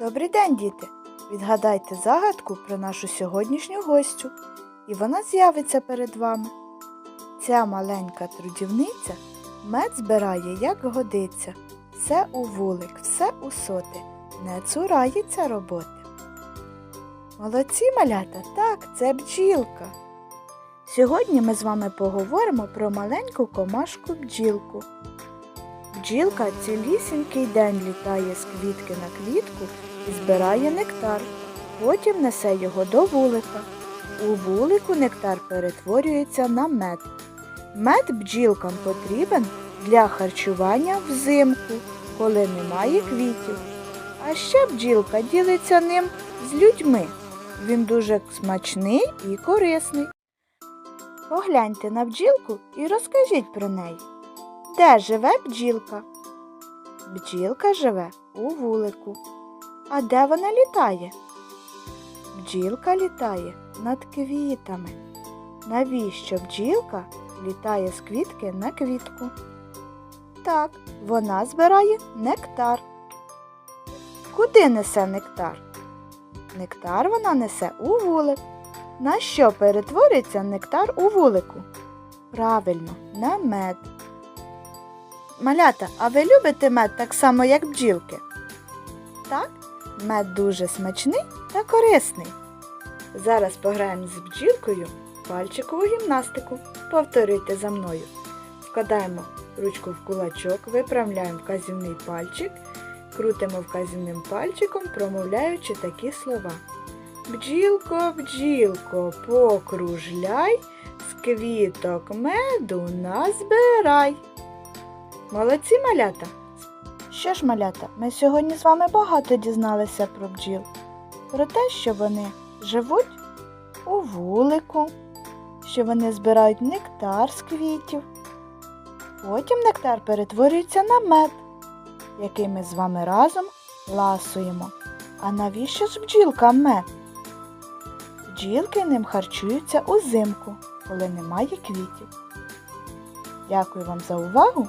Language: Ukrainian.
Добрий день, діти! Відгадайте загадку про нашу сьогоднішню гостю, і вона з'явиться перед вами. Ця маленька трудівниця мед збирає, як годиться, все у вулик, все у соти, не цурається роботи. Молодці малята, так, це бджілка. Сьогодні ми з вами поговоримо про маленьку комашку бджілку. Бджілка цілісінький день літає з квітки на квітку і збирає нектар. Потім несе його до вулика. У вулику нектар перетворюється на мед. Мед бджілкам потрібен для харчування взимку, коли немає квітів. А ще бджілка ділиться ним з людьми. Він дуже смачний і корисний. Погляньте на бджілку і розкажіть про неї. Де живе бджілка? Бджілка живе у вулику. А де вона літає? Бджілка літає над квітами. Навіщо бджілка літає з квітки на квітку? Так, вона збирає нектар. Куди несе нектар? Нектар вона несе у вулик. На що перетворюється нектар у вулику? Правильно, на мед. Малята, а ви любите мед так само, як бджілки? Так, мед дуже смачний та корисний. Зараз пограємо з бджілкою пальчикову гімнастику. Повторюйте за мною. Вкладаємо ручку в кулачок, виправляємо вказівний пальчик, крутимо вказівним пальчиком, промовляючи такі слова. Бджілко, бджілко, покружляй, з квіток меду назбирай. Молодці малята! Що ж, малята, ми сьогодні з вами багато дізналися про бджіл. Про те, що вони живуть у вулику, що вони збирають нектар з квітів. Потім нектар перетворюється на мед, який ми з вами разом ласуємо. А навіщо ж бджілкам мед? Бджілки ним харчуються узимку, коли немає квітів. Дякую вам за увагу.